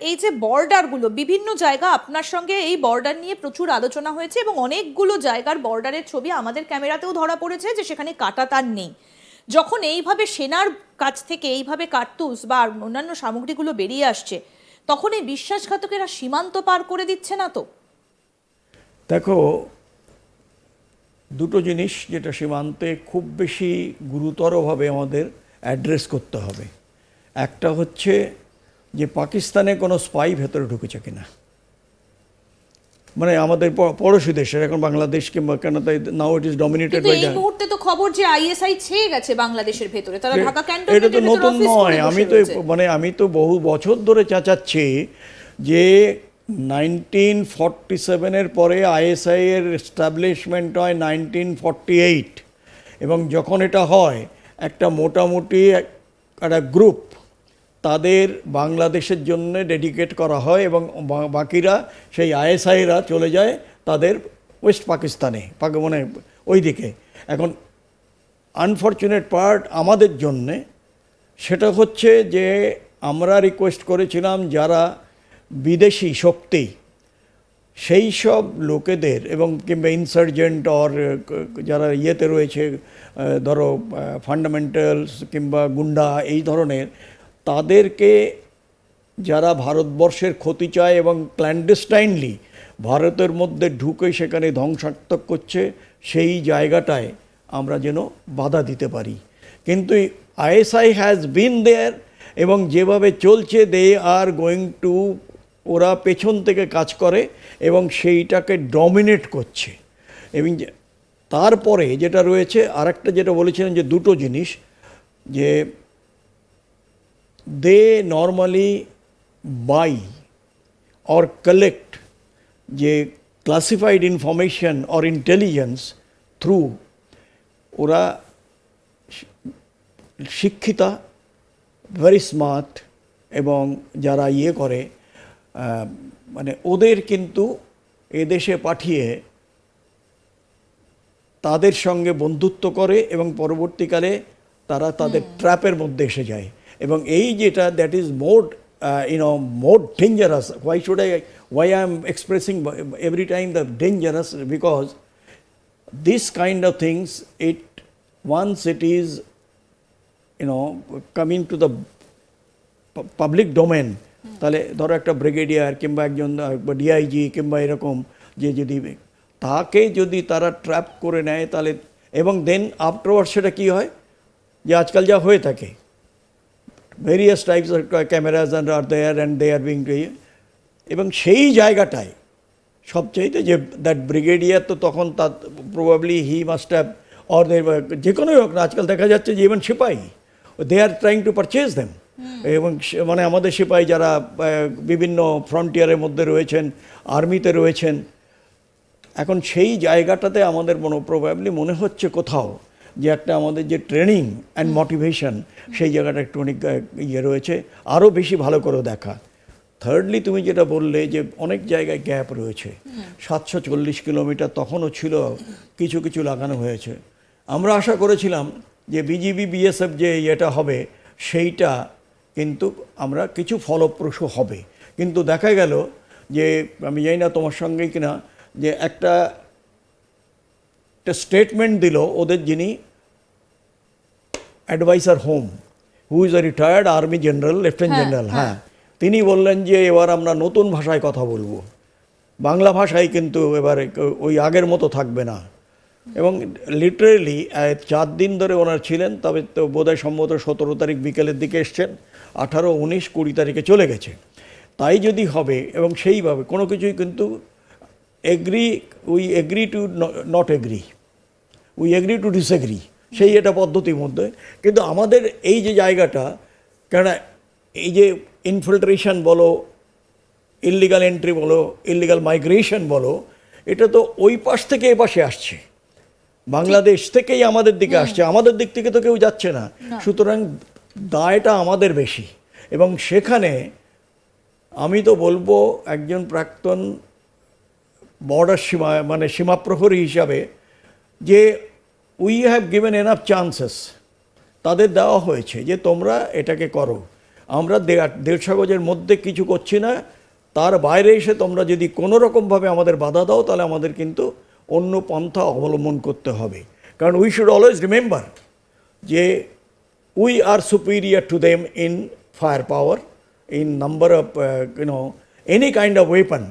এই যে বর্ডারগুলো বিভিন্ন জায়গা আপনার সঙ্গে এই বর্ডার নিয়ে প্রচুর আলোচনা হয়েছে এবং অনেকগুলো জায়গার বর্ডারের ছবি আমাদের ক্যামেরাতেও ধরা পড়েছে যে সেখানে কাটা তার নেই। যখন এইভাবে সেনার কাছ থেকে এইভাবে কার্তুস বা অন্যান্য সামগ্রীগুলো বেরিয়ে আসছে, তখন এই বিশ্বাসঘাতকেরা সীমান্ত পার করে দিচ্ছে না তো? দেখো, দুটো জিনিস যেটা সীমান্তে খুব বেশি গুরুতরভাবে আমাদের অ্যাড্রেস করতে হবে। একটা হচ্ছে যে পাকিস্তানে কোনো স্পাই ভেতরে ঢুকেছে কিনা। মানে আমাদের পড়োশি দেশের এখন বাংলাদেশ কিংবা কেন তাই now it is dominated by এই মুহূর্তে তো খবর যে আইএসআই ছেয়ে গেছে বাংলাদেশের ভেতরে তারা ঢাকা এটা তো নতুন নয় আমি তো মানে আমি তো বহু বছর ধরে চাচাচ্ছি যে নাইনটিন ফর্টি সেভেনের পরে আইএসআই এর এস্টাবলিশমেন্ট হয় নাইনটিন ফর্টি এইট এবং যখন এটা হয় একটা মোটামুটি একটা গ্রুপ তাদের বাংলাদেশের জন্য ডেডিকেট করা হয় এবং বাকিরা সেই আইএসআইরা চলে যায় তাদের ওয়েস্ট পাকিস্তানে, পাক- মানে ওই দিকে এখন আনফর্চুনেট পার্ট আমাদের জন্যে সেটা হচ্ছে যে আমরা রিকোয়েস্ট করেছিলাম যারা বিদেশি শক্তি, সেই সব লোকেদের এবং কিংবা ইনসার্জেন্ট অর যারা ইয়েতে রয়েছে ধরো ফান্ডামেন্টালস কিংবা গুন্ডা, এই ধরনের তাদেরকে যারা ভারতবর্ষের ক্ষতি চায় এবং ক্ল্যান্ডেস্টাইনলি ভারতের মধ্যে ঢুকে সেখানে ধ্বংসাত্মক করছে, সেই জায়গাটায় আমরা যেন বাধা দিতে পারি। কিন্তু আইএসআই হ্যাজ বিন দেয়ার এবং যেভাবে চলছে দে আর গোয়িং টু ওরা পেছন থেকে কাজ করে এবং সেইটাকে ডমিনেট করছে। এবং তারপরে যেটা রয়েছে, আরেকটা যেটা বলেছিলেন যে দুটো জিনিস, যে they normally buy or collect যে classified information or intelligence through ওরা শিক্ষিতা ভেরি স্মার্ট এবং যারা ইয়ে করে মানে ওদের কিন্তু এদেশে পাঠিয়ে তাদের সঙ্গে বন্ধুত্ব করে এবং পরবর্তীকালে তারা তাদের ট্র্যাপের মধ্যে এসে যায়। এবং এই যেটা that is more you know more dangerous why should I why I am expressing every time the dangerous because kind of things, it, once it is, you know, coming to the public domain তাহলে ধরো একটা brigadier কিংবা একজন DIG কিংবা এরকম যে যদি, তাকে যদি তারা ট্র্যাপ করে নেয় তাহলে, এবং দেন আফটারওয়ার্ড সেটা কী হয়? যে আজকাল যা হয়ে থাকে। Various types of cameras and are there and they are being এবং সেই জায়গাটায় সবচাইতে যে দ্যাট ব্রিগেডিয়ার তো তখন তার probably he must have or যে কোনো হোক না আজকাল দেখা যাচ্ছে যে even সিপাই they are trying to purchase them এবং মানে আমাদের সিপাই যারা বিভিন্ন ফ্রন্টিয়ারের মধ্যে রয়েছেন আর্মিতে রয়েছেন এখন সেই জায়গাটাতে আমাদের মনে প্রবাবলি মনে হচ্ছে কোথাও যে একটা আমাদের যে ট্রেনিং অ্যান্ড মোটিভেশন সেই জায়গাটা একটু অনেক ইয়ে রয়েছে। আরও বেশি ভালো করে দেখা। থার্ডলি তুমি যেটা বললে যে অনেক জায়গায় গ্যাপ রয়েছে। সাতশো চল্লিশ কিলোমিটার তখনও ছিল কিছু কিছু লাগানো হয়েছে। আমরা আশা করেছিলাম যে বিজিবি বিএসএফ যে ইয়েটা হবে সেইটা কিন্তু আমরা কিছু ফলপ্রসূ হবে। কিন্তু দেখা গেল যে আমি জানি না তোমার সঙ্গে কিনা যে একটা একটা স্টেটমেন্ট দিল ওদের যিনি adviser home who is a retired army general lieutenant হ্যাঁ, জেনারেল হ্যাঁ। তিনি বললেন যে এবার আমরা নতুন ভাষায় কথা বলব। বাংলা ভাষায় কিন্তু এবারে ওই আগের মতো থাকবে না। এবং লিটারেলি চার দিন ধরে ওনার ছিলেন তবে তো বোধহয় সম্ভবত সতেরো তারিখ বিকেলের দিকে এসছেন আঠারো উনিশ কুড়ি তারিখে চলে গেছে। তাই যদি হবে এবং সেইভাবে কোনো কিছুই কিন্তু agree we agree to not agree we agree to disagree সেই এটা পদ্ধতির মধ্যে। কিন্তু আমাদের এই যে জায়গাটা কেননা এই যে ইনফিল্ট্রেশন বলো ইল্লিগাল এন্ট্রি বলো ইল্লিগাল মাইগ্রেশন বলো এটা তো ওই পাশ থেকে এ পাশে আসছে। বাংলাদেশ থেকেই আমাদের দিকে আসছে। আমাদের দিক থেকে তো কেউ যাচ্ছে না। সুতরাং দায়টা আমাদের বেশি। এবং সেখানে আমি তো বলব একজন প্রাক্তন বর্ডার সীমা মানে সীমাপ্রহরী হিসাবে যে we have given enough chances তাদের দেওয়া হয়েছে যে তোমরা এটাকে করো। আমরা দেড়শো গজের মধ্যে কিছু করছি না। তার বাইরে এসে তোমরা যদি কোনো রকমভাবে আমাদের বাধা দাও, তাহলে আমাদের কিন্তু অন্য পন্থা অবলম্বন করতে হবে। কারণ উই শুড অলওয়েজ রিমেম্বার যে we are superior to them in fire power in number of you know any kind of weapon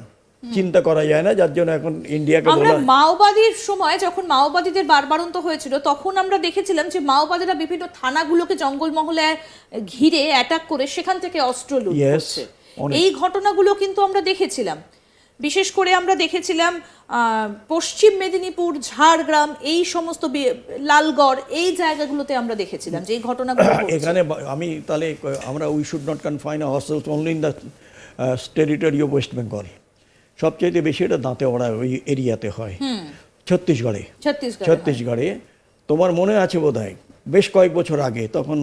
চিন্তা করা যায় না যার জন্য এখন ইন্ডিয়াকে আমরা মাওবাদীর সময় যখন মাওবাদীদের বারবারন্ত হয়েছিল তখন আমরা দেখেছিলাম যে মাওবাদীরা বিভিন্ন থানাগুলোকে জঙ্গলমহলে ঘিরে অ্যাটাক করে সেখান থেকে অস্ত্র লুট করছে। এই ঘটনাগুলো কিন্তু আমরা দেখেছিলাম। বিশেষ করে আমরা দেখেছিলাম পশ্চিম মেদিনীপুর ঝাড়গ্রাম এই সমস্ত লালগড় এই জায়গাগুলোতে আমরা দেখেছিলাম যে এই ঘটনাগুলো এখানে আমি তাহলে আমরা we should not confine hostels only in the territory of West Bengal সবচেয়ে বেশি এটা দাঁতে ওড়া ওই এরিয়াতে হয়। ছত্তিশগড়ে। ছত্তিশগড়ে তোমার মনে আছে বোধ বেশ কয়েক বছর আগে তখন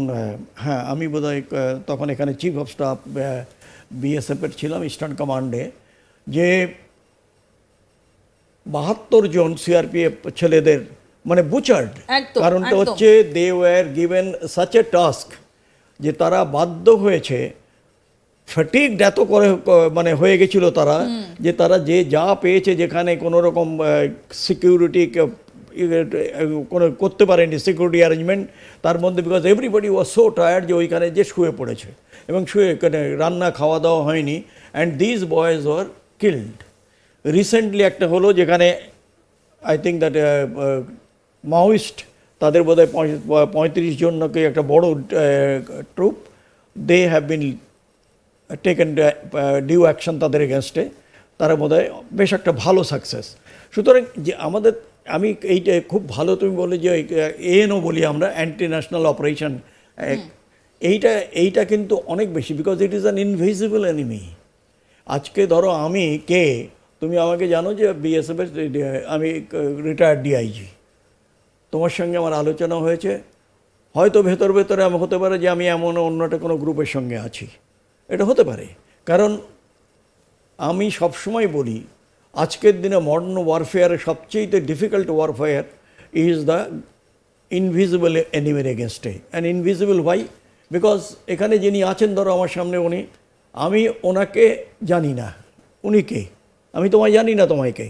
হ্যাঁ আমি বোধ তখন এখানে চিফ অফ স্টাফ বিএসএফের ছিলাম ইস্টার্ন কমান্ডে যে বাহাত্তর জন সিআরপিএফ ছেলেদের মানে বুচার্ড কারণটা হচ্ছে they were given such a task যে তারা বাধ্য হয়েছে ফটিক এত করে মানে হয়ে গেছিল তারা যে তারা যে যা পেয়েছে যেখানে কোনো রকম সিকিউরিটি কোনো করতে পারেনি সিকিউরিটি অ্যারেঞ্জমেন্ট তার মধ্যে because everybody was so tired যে ওইখানে যে শুয়ে পড়েছে। এবং শুয়ে রান্না খাওয়া দাওয়া হয়নি and this boys were killed recently একটা হলো যেখানে আই থিঙ্ক দ্যাট মাওয়িস্ট তাদের বোধহয় পঁয়- পঁয়ত্রিশ জনকে একটা বড় troop they have been taken due action তাদের এগেনস্টে তারা বোধ বেশ একটা ভালো সাকসেস সুতরাং যে আমাদের আমি এইটা খুব ভালো তুমি বলে যে এএনও বলি আমরা অ্যান্টি ন্যাশনাল অপারেশন এইটা এইটা কিন্তু অনেক বেশি because it is an invisible enemy আজকে ধরো আমি কে তুমি আমাকে জানো যে বিএসএফ এর আমি রিটায়ার্ড ডিআইজি তোমার সঙ্গে আমার আলোচনা হয়েছে। হয়তো ভেতর ভেতরে আমার হতে পারে যে আমি এমন অন্য একটা কোনো গ্রুপের সঙ্গে আছি। এটা হতে পারে। কারণ আমি সবসময় বলি, আজকের দিনে মডার্ন ওয়ারফেয়ারের সবচেয়ে difficult warfare is the invisible এনিমির এগেনস্টে অ্যান্ড ইনভিজিবল ভাই বিকজ এখানে যিনি আছেন ধরো আমার সামনে উনি, আমি ওনাকে জানি না। উনি কে? আমি তোমায় জানি না তোমায় কে?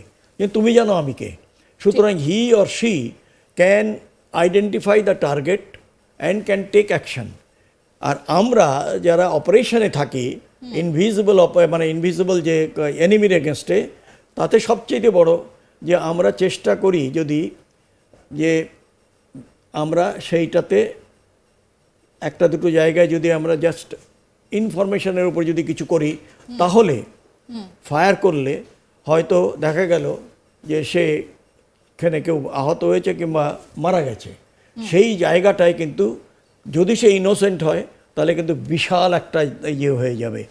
তুমি জানো আমি কে? সুতরাং he or she can identify the target and can take action আর আমরা যারা অপারেশনে থাকি ইনভিজিবল মানে ইনভিজিবল যে এনিমির এগেনস্টে তাতে সবচেয়ে বড় যে আমরা চেষ্টা করি যদি যে আমরা সেইটাতে একটা দুটো জায়গায় যদি আমরা জাস্ট ইনফরমেশনের উপর যদি কিছু করি তাহলে ফায়ার করলে হয়তো দেখা গেল যে সে এখানে কেউ আহত হয়েছে কিংবা মারা গেছে। সেই জায়গাটায় কিন্তু যদি সে ইনোসেন্ট হয় তাহলে কিন্তু বিশাল একটা ইয়ে হয়ে যাবে।